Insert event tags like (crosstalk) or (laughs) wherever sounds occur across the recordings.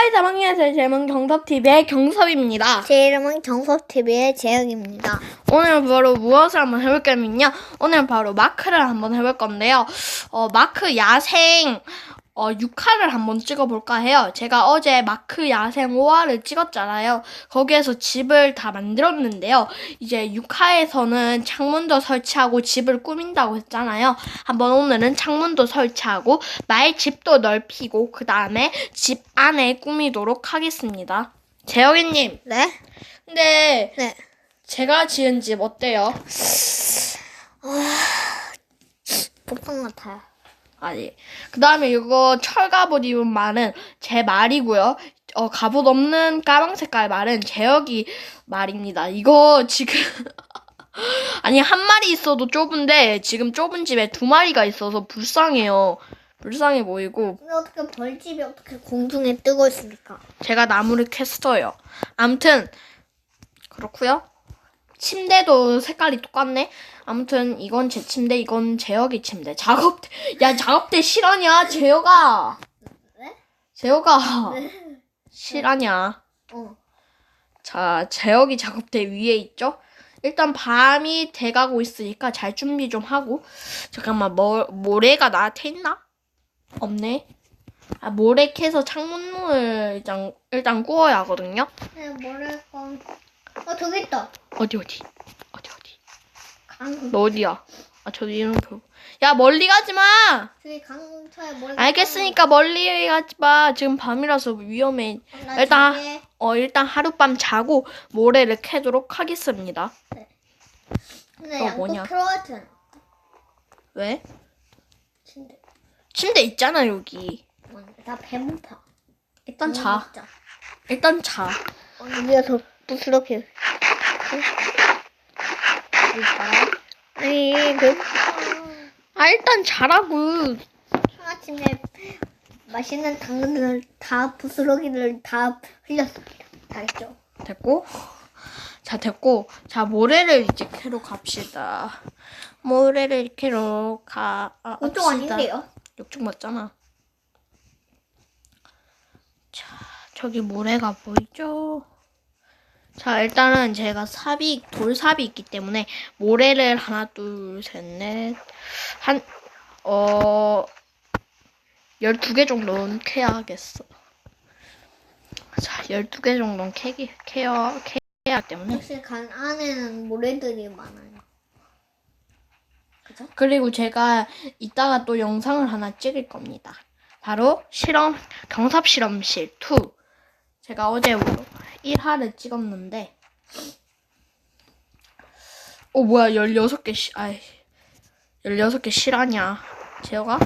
하이 사방에서 제문 경섭TV의 경섭입니다. 제 이름은 정섭TV의 재혁입니다. 오늘 바로 무엇을 한번 해볼 거냐면요. 오늘 바로 마크를 한번 해볼 건데요. 어, 마크 야생 어, 6화를 한번 찍어볼까 해요. 제가 어제 마크 야생 5화를 찍었잖아요. 거기에서 집을 다 만들었는데요. 이제 6화에서는 창문도 설치하고 집을 꾸민다고 했잖아요. 한번 오늘은 창문도 설치하고 말 집도 넓히고 그 다음에 집 안에 꾸미도록 하겠습니다. 재혁이님, 네? 근데 네. 제가 지은 집 어때요? 복권 같아요. 아니. 그 다음에 이거 철갑옷 입은 말은 제 말이고요. 어, 갑옷 없는 까만 색깔 말은 제혁이 말입니다. 이거 지금. (laughs) 아니, 한 마리 있어도 좁은데, 지금 좁은 집에 두 마리가 있어서 불쌍해요. 불쌍해 보이고, 어떻게 벌집이 어떻게 공중에 뜨고 있습니까? 제가 나무를 캤어요. 암튼, 그렇고요 침대도 색깔이 똑같네. 아무튼 이건 제 침대, 이건 재혁이 침대. 작업대, 야 작업대 실화냐, 재혁아. 네? 재혁아, 실화냐. 어. 자, 재혁이 작업대 위에 있죠? 일단 밤이 돼가고 있으니까 잘 준비 좀 하고. 잠깐만, 뭐, 모래가 나한테 있나? 없네. 아, 모래 캐서 창문을 일단, 일단 구워야 하거든요. 네, 뭐랄까. 어, 저기 있다. 어디, 어디? 어디, 어디? 강, 너 어디야? 아, 저도 이름 표. 야, 멀리 가지 마! 저기 강터에 뭘. 알겠으니까 멀리 가지 마. 지금 밤이라서 위험해. 나 일단, 어, 일단 하룻밤 자고 모래를 캐도록 하겠습니다. 근데 또 양쪽 뭐냐? 크로아튼 왜? 침대. 침대 있잖아, 여기. 나 배고파. 일단 자. 일단 자. 어, 여기가 더 부스럽게. 아니, 배고파. 아, 일단 자라고. 아침에 맛있는 당근을 다 부스러기를 다 흘렸습니다. 다 했죠. 됐고. 자, 됐고. 자, 모래를 이제 캐러 갑시다. 모래를 캐러 가. 아, 갑시다. 아닌데요? 이쪽 맞잖아. 자, 저기 모래가 보이죠? 자, 일단은 제가 삽이, 돌삽이 있기 때문에 모래를 하나, 둘, 셋, 넷, 한, 어, 12개 정도는 캐야겠어. 자, 12개 정도는 캐기, 캐야, 캐야 때문에. 역시 간 안에는 모래들이 많아요. 그죠? 그리고 제가 이따가 또 영상을 하나 찍을 겁니다. 바로 실험, 경삽 실험실 2. 제가 어제 1화를 찍었는데, 어, 뭐야, 16개 시, 아이, 16개 실화냐. 재혁아?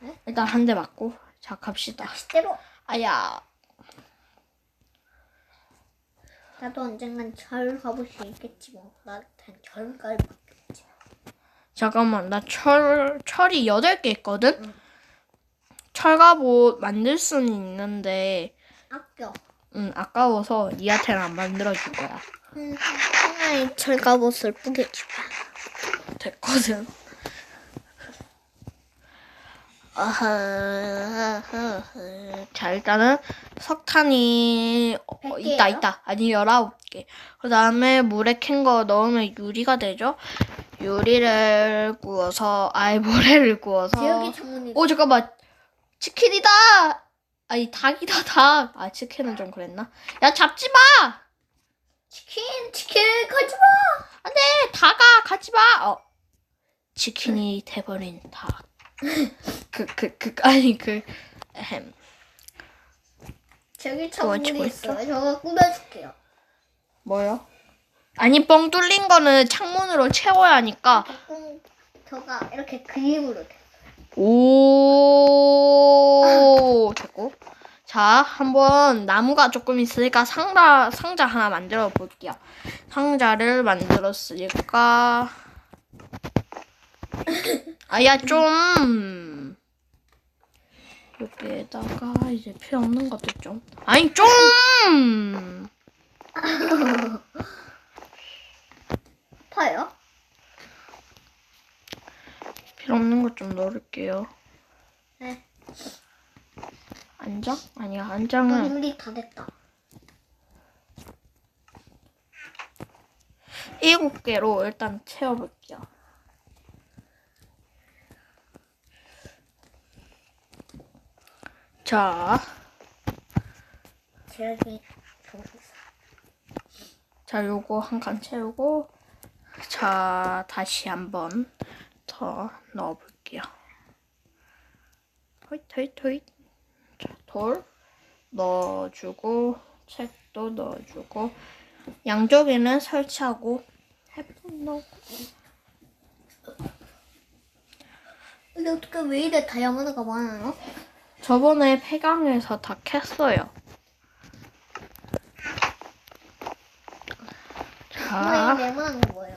네? 일단 한 대 맞고, 자, 갑시다. 실제로 아야, 나도 언젠간 절 가볼 수 있겠지 뭐. 나한텐 절갈 받겠지. 잠깐만, 나 철, 철이 8개 있거든? 철갑옷 만들 수는 있는데, 아껴. 음, 아까워서 니한테는 안 만들어줄 거야. 음, 하나의 절갑옷을 뿌개주자. 됐거든. 아하, 자, 일단은 석탄이 어, 백 있다, 개예요? 있다. 아니, 19개. 그 다음에 물에 캔 거 넣으면 유리가 되죠? 유리를 구워서, 아이, 모래를 구워서. 지역이 창문이 오, 잠깐만. 치킨이다! 아니, 닭이다, 닭. 아, 치킨은 좀 그랬나? 야, 잡지 마! 치킨 치킨 가지 마. 안 돼! 닭아! 가지 마! 어. 치킨이 돼버린 닭. (laughs) 그, 그, 그, 아니, 그, 에헴. 저기 그거 창문이 치고 있어요. 저거 꾸며줄게요. 뭐요? 아니, 뻥 뚫린 거는 창문으로 채워야 하니까. 꼭 저가 이렇게 그림으로 돼. 오, 됐고. 자, 한번 나무가 조금 있으니까 상자, 상자 하나 만들어 볼게요. 상자를 만들었으니까. 아야, 좀. 여기에다가 이제 필요 없는 것도 좀. 아니, 좀! 파요? 없는 것 좀 넣을게요. 네. 한 장? 아니야 한너 장은 힘리 다 됐다. 일곱 개로 일단 채워볼게요. 자, 제약이. 자 요거 한 칸 채우고 자 다시 한번 더 넣어볼게요. 호잇 호잇 호잇 자 돌 넣어주고 책도 넣어주고 양쪽에는 설치하고 해폰 넣고 근데 어떻게 왜 이래 다이아몬드가 많아요? 저번에 폐강에서 다 캤어요. 왜 자, 네모난 거 뭐예요?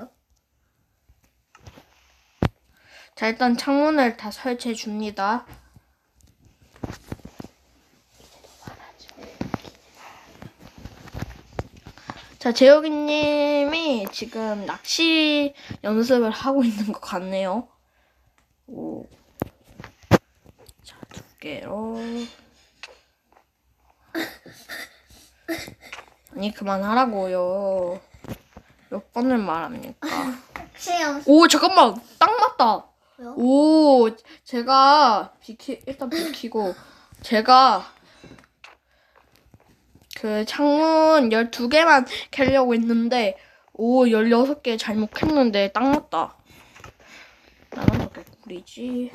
자 일단 창문을 다 설치해 줍니다. 자, 재혁이님이 지금 낚시 연습을 하고 있는 것 같네요. 오. 자, 두 개로. 아니, 그만하라고요. 몇 번을 말합니까? 오, 잠깐만! 딱 맞다! 왜요? 오, 제가 비키 일단 비키고 제가 그 창문 12개만 캘려고 했는데 오, 16개 잘못 캤는데 딱 맞다. 나는 더 개꿀이지.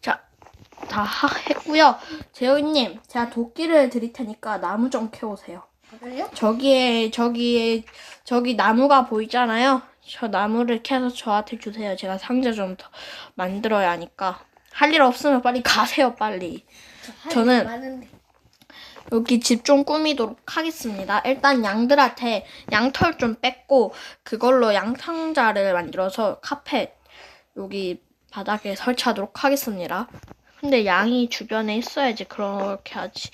자, 다 하- 했고요. 재호님, 제가 도끼를 드릴 테니까 나무 좀 캐오세요. 저기에 저기에 저기 나무가 보이잖아요. 저 나무를 캐서 저한테 주세요. 제가 상자 좀 더 만들어야 하니까. 할 일 없으면 빨리 가세요, 빨리. 저 저는- 많은데. 여기 집 좀 꾸미도록 하겠습니다. 일단 양들한테 양털 좀 뺏고 그걸로 양상자를 만들어서 카펫 여기 바닥에 설치하도록 하겠습니다. 근데 양이 주변에 있어야지 그렇게 하지.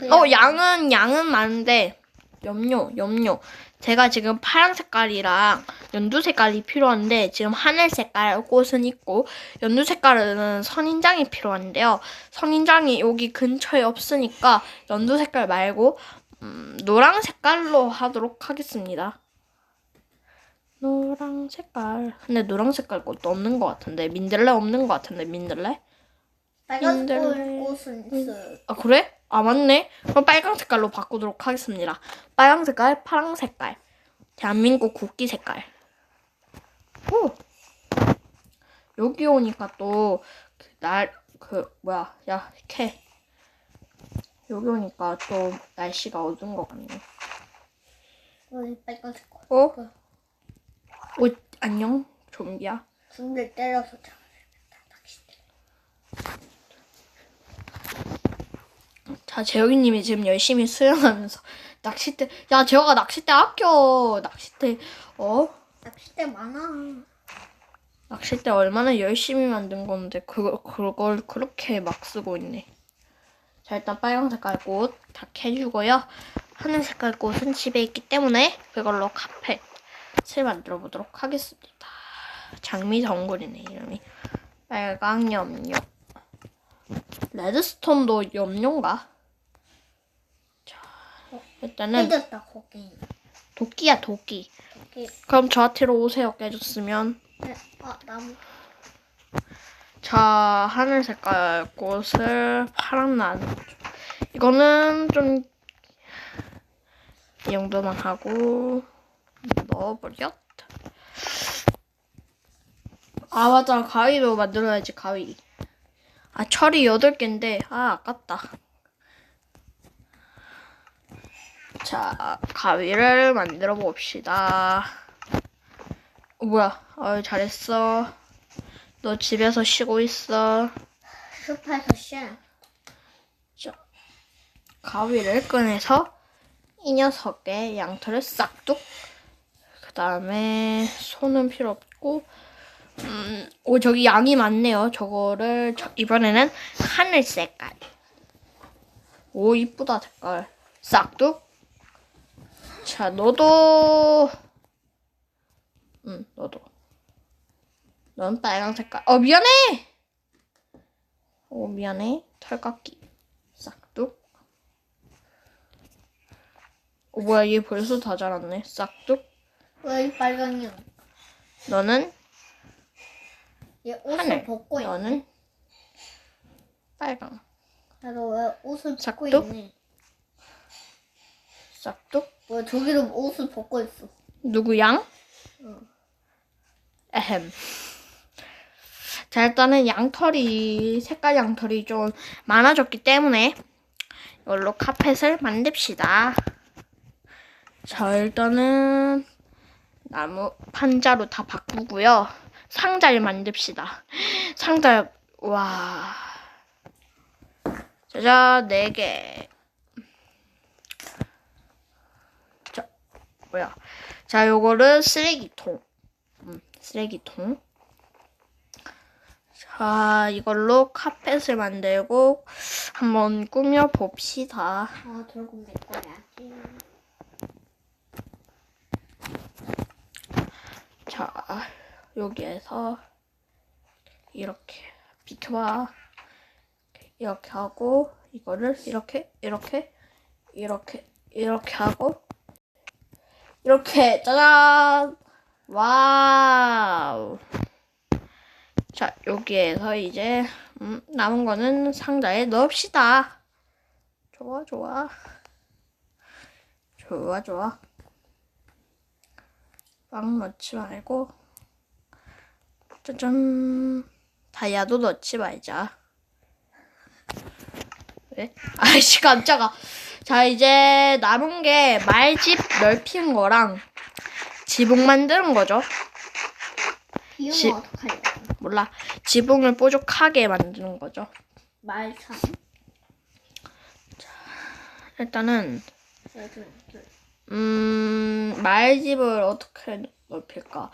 그 어, 양은, 양은 많은데, 염료, 염료. 제가 지금 파란 색깔이랑 연두 색깔이 필요한데, 지금 하늘 색깔 꽃은 있고, 연두 색깔은 선인장이 필요한데요. 선인장이 여기 근처에 없으니까, 연두 색깔 말고, 음, 노랑 색깔로 하도록 하겠습니다. 노랑 색깔. 근데 노랑 색깔 꽃도 없는 것 같은데, 민들레 없는 것 같은데, 민들레? 빨간. 꽃 꽃은 있어요. 아 그래? 아 맞네. 그럼 빨강 색깔로 바꾸도록 하겠습니다. 빨강 색깔, 파랑 색깔, 대한민국 국기 색깔. 오. 여기 오니까 또 날 그 뭐야 야 캐. 여기 오니까 또 날씨가 어두운 것 같네. 여기 빨간색 꽃. 어? 오 안녕 좀비야. 군대 때려서 잡아야겠다. 낚싯대. 자 재혁이님이 지금 열심히 수영하면서 (laughs) 낚싯대. 야 재혁아 낚싯대 아껴. 낚싯대 어? 낚싯대 많아. 낚싯대 얼마나 열심히 만든 건데 그걸 그걸 그렇게 막 쓰고 있네. 자 일단 빨간 색깔 꽃 다 캐주고요. 하늘 색깔 꽃은 집에 있기 때문에 그걸로 카펫을 만들어 보도록 하겠습니다. 장미 정글이네 이름이. 빨강 염료. 레드스톤도 염료인가? 자 일단은 깨졌다 거기. 도끼야 도끼. 거기. 그럼 저한테로 오세요 깨졌으면. 네. 아 나무. 자, 하늘 색깔 꽃을 파랑 나는 이거는 좀 이 정도만 하고 넣어버렸. 아 맞아 가위로 만들어야지 가위. 아 철이 8개인데 아 아깝다. 자 가위를 만들어 봅시다. 어, 뭐야? 어 잘했어. 너 집에서 쉬고 있어. 숲에서 쉬어. 가위를 꺼내서 이 녀석의 양털을 싹둑. 그 다음에 손은 필요 없고, 음, 오 저기 양이 많네요. 저거를 저- 이번에는 하늘 색깔. 오 이쁘다 색깔. 싹둑. 자 너도, 응 너도. 넌 빨강 색깔. 어 미안해. 오 미안해 털깎기 싹둑 오 뭐야 얘 벌써 다 자랐네 싹둑 왜이 빨강이야? 너는 얘 옷을 하늘 벗고 있네. 너는 빨강 나도 왜 옷을 벗고 싹둑? 있네. 싹둑 뭐 저기도 옷을 벗고 있어. 누구 양? 응. 에헴. 자, 일단은 양털이, 색깔 양털이 좀 많아졌기 때문에 이걸로 카펫을 만듭시다. 자, 일단은 나무 판자로 다 바꾸고요. 상자를 만듭시다. 상자, 와. 짜잔, 네 개. 뭐야. 자, 요거를 쓰레기통. 음, 쓰레기통. 자, 이걸로 카펫을 만들고 한번 꾸며 봅시다. 아, 결국 내 거야지. 자, 여기에서 이렇게 비켜봐. 이렇게 하고 이거를 이렇게 이렇게 이렇게 이렇게 하고 이렇게 짜잔! 와우! 자 여기에서 이제 음, 남은 거는 상자에 넣읍시다. 좋아 좋아. 좋아 좋아. 빵 넣지 말고 짜잔. 다이아도 넣지 말자 왜? (laughs) 아이씨 깜짝아 자 이제 남은 게 말집 넓힌 거랑 지붕 만드는 거죠 지-? 몰라 지붕을 뾰족하게 만드는 거죠 말참. 일단은 둘. 음 말집을 어떻게 넓힐까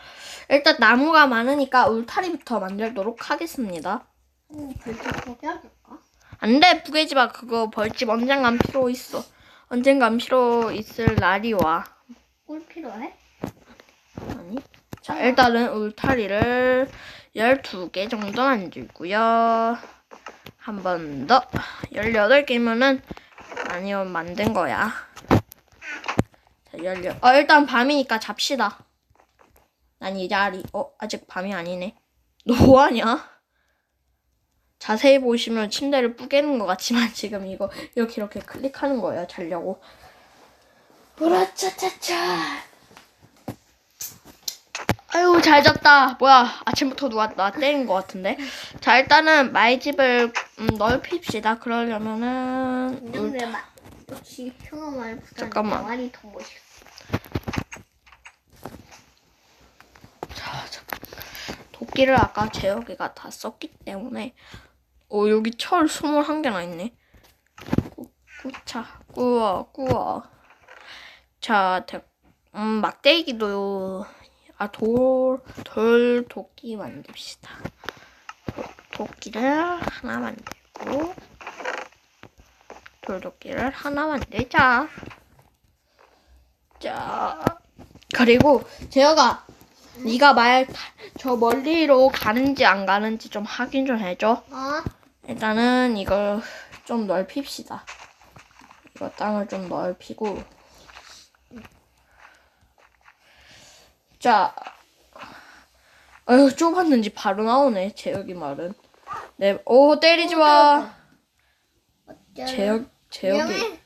일단 나무가 많으니까 울타리부터 만들도록 하겠습니다 음, 벌써 포기할까? 안 돼 부계지마 그거 벌집 언젠간 필요 있어. 언젠간 필요 있을 날이 와. 꿀 필요해? 아니. 자 일단은 울타리를 12개 정도 만들고요. 한 번 더. 18개면은 아니면 만든 거야. 자 16... 어 일단 밤이니까 잡시다. 난이 자리 어 아직 밤이 아니네. 너 뭐하냐 자세히 보시면 침대를 뿌개는 것 같지만 (laughs) 지금 이거 이렇게 이렇게 클릭하는 거예요 자려고. 으라차차차. 아유 잘 잤다. 뭐야 아침부터 누가 나 때린 것 같은데? 자 일단은 말집을 음, 넓힙시다. 그러려면은 울- 근데 막 역시 말보다 잠깐만. 말이 더 멋있어. 자, 자, 도끼를 아까 재혁이가 다 썼기 때문에 오 여기 철 21개나 있네 꾸, 꾸차 꾸어 꾸어 자 대, 음, 막대기도 아 돌 돌 도끼 만듭시다 도, 도끼를 하나 만들고 돌 도끼를 하나 만들자 자 그리고 재혁아 네가 말 저 멀리로 가는지 안 가는지 좀 확인 좀 해줘. 어? 일단은 이걸 좀 넓힙시다. 이거 땅을 좀 넓히고. 자, 아유 좁았는지 바로 나오네. 재혁이 말은. 네, 오 때리지 마. 미안해.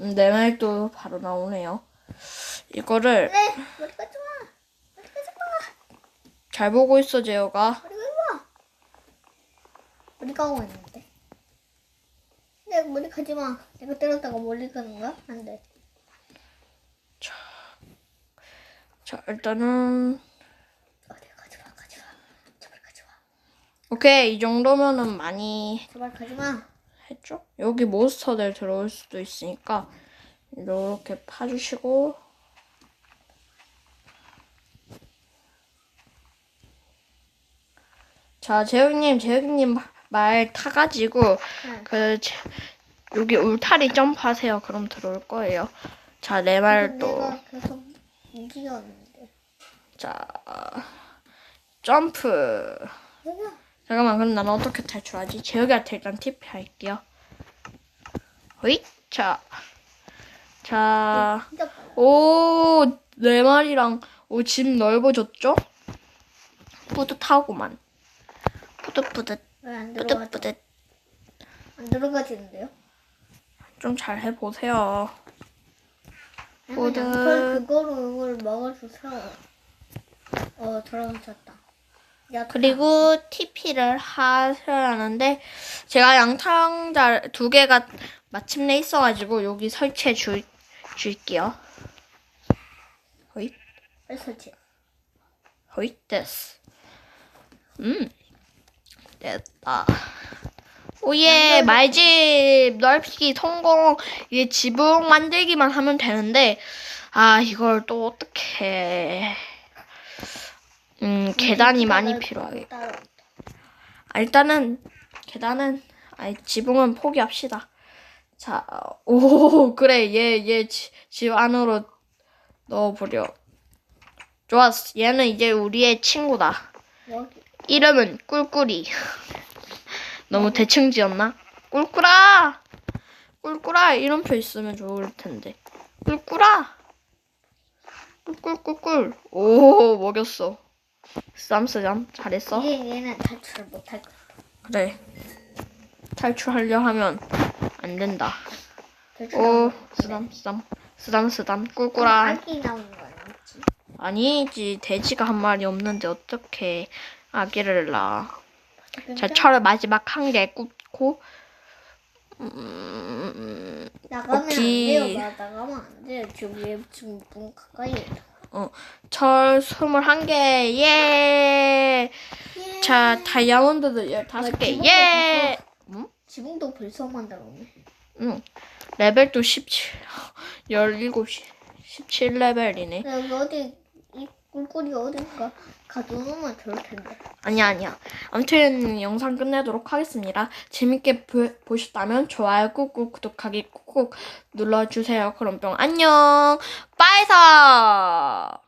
음, 내 말도 바로 나오네요. 이거를 네. 잘 보고 있어 재혁아. 있는데. 내 머리 가지 마. 내가 때렸다가 머리 가는 거야? 안 돼. 자 일단은 어디 가지 마, 가지 마. 제발 가지 마. 오케이 이 정도면은 많이 제발 가지 마. 했죠? 여기 몬스터들 들어올 수도 있으니까 이렇게 파주시고 자 재혁님 재혁님 말 타가지고 응. 그 제- 여기 울타리 점프하세요 그럼 들어올 거예요 자 내 말도 내가 계속 움직였는데. 자 점프 내가 잠깐만, 그럼 나는 어떻게 탈출하지? 재혁이한테 일단 팁 할게요. 호잇! 자. 자. 진짜 빨라. 오, 네 마리랑, 오, 집 넓어졌죠? 뿌듯하구만. 뿌듯뿌듯, 왜안 들어가? 뿌듯뿌듯. 안 들어가지는데요? 좀 잘 해보세요. 양털 그거로 이걸 먹어줘서 어 들어가졌다. 야, 그리고 TP를 하셔야 하는데, 제가 양탕자 두 개가 마침내 있어가지고, 여기 설치해 줄, 줄게요. 빨리 설치. 호잇, 됐어. 음, 됐다. 오예, 말집 넓히기 성공. 이게 지붕 만들기만 하면 되는데, 아, 이걸 또 어떻게, 음, 계단이 많이 필요하게. 아, 일단은 계단은 아니 지붕은 포기합시다. 자, 오 (laughs) 그래 얘 얘 집 안으로 넣어버려. 좋았어. 얘는 이제 우리의 친구다. 여기. 이름은 꿀꿀이. (laughs) 너무 대충 지었나? 꿀꿀아, 꿀꿀아 이름표 있으면 좋을 텐데. 꿀꿀아, 꿀꿀꿀꿀. 오 먹였어. 쌈쓰잠 잘했어. 얘 얘는 탈출을 못할 거야. 그래. 탈출하려 하면 안 된다. 탈출. 오, 쓰담, 쓰담, 쓰담, 쓰담, 꿀꿀아. 아기 나오는 거 아니지? 아니지, 돼지가 한 마리 없는데 어떻게 아기를 낳아. 자, 철을 마지막 한 개 굽고, 음, 나가면 오케이. 안 돼요. 나 나가면 안 돼요. 지금 얘 지금 문 가까이. 어, 철 21개, 예! 자, 다이아몬드도 15개, 예! 지붕도 벌써 만들었네. 응. 레벨도 17, 17, 17레벨이네. 여기 어디 이 꿀꿀이 어딘가 가둬놓으면 좋을 텐데. 아니야, 아니야. 아무튼 영상 끝내도록 하겠습니다. 재밌게 보, 보셨다면 좋아요 꾹꾹 구독하기 꾹꾹 눌러주세요. 그럼 뿅 안녕. 빠이사